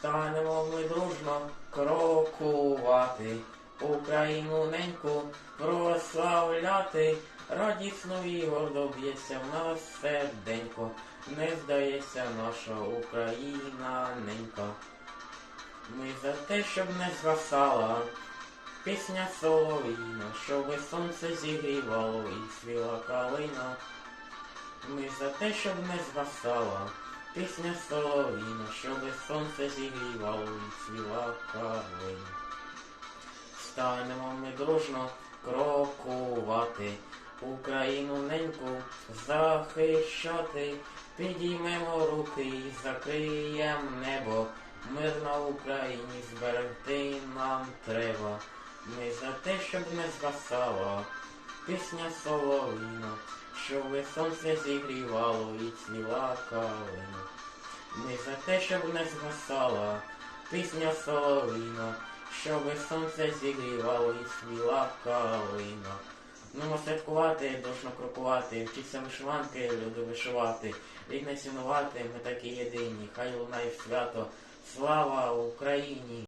Станемо ми дружно крокувати, Україну неньку прославляти, радісно і гордо б'ється в нас серденько, не здається наша Україна ненька. Ми за те, щоб не згасала пісня солов'їна, щоби сонце зігрівало і цвіла калина. Ми за те, щоб не згасала пісня солов'їна, щоби сонце зігрівало і цвіла калина. Станемо ми дружно крокувати, Україну неньку захищати, підіймемо руки і закриємо небо. Мир на Україні зберегти нам треба. Ми за те, щоб не згасала пісня солов'їна, щоби сонце зігрівало і цвіла калина. Ми за те, щоб не згасала пісня солов'їна, щоби сонце зігрівало і цвіла калина. Ну, святкувати, должно крокувати, вчиться вишиванки, люди вишивати, рідне цінувати, ми такі єдині, хай лунає свято, слава Україні!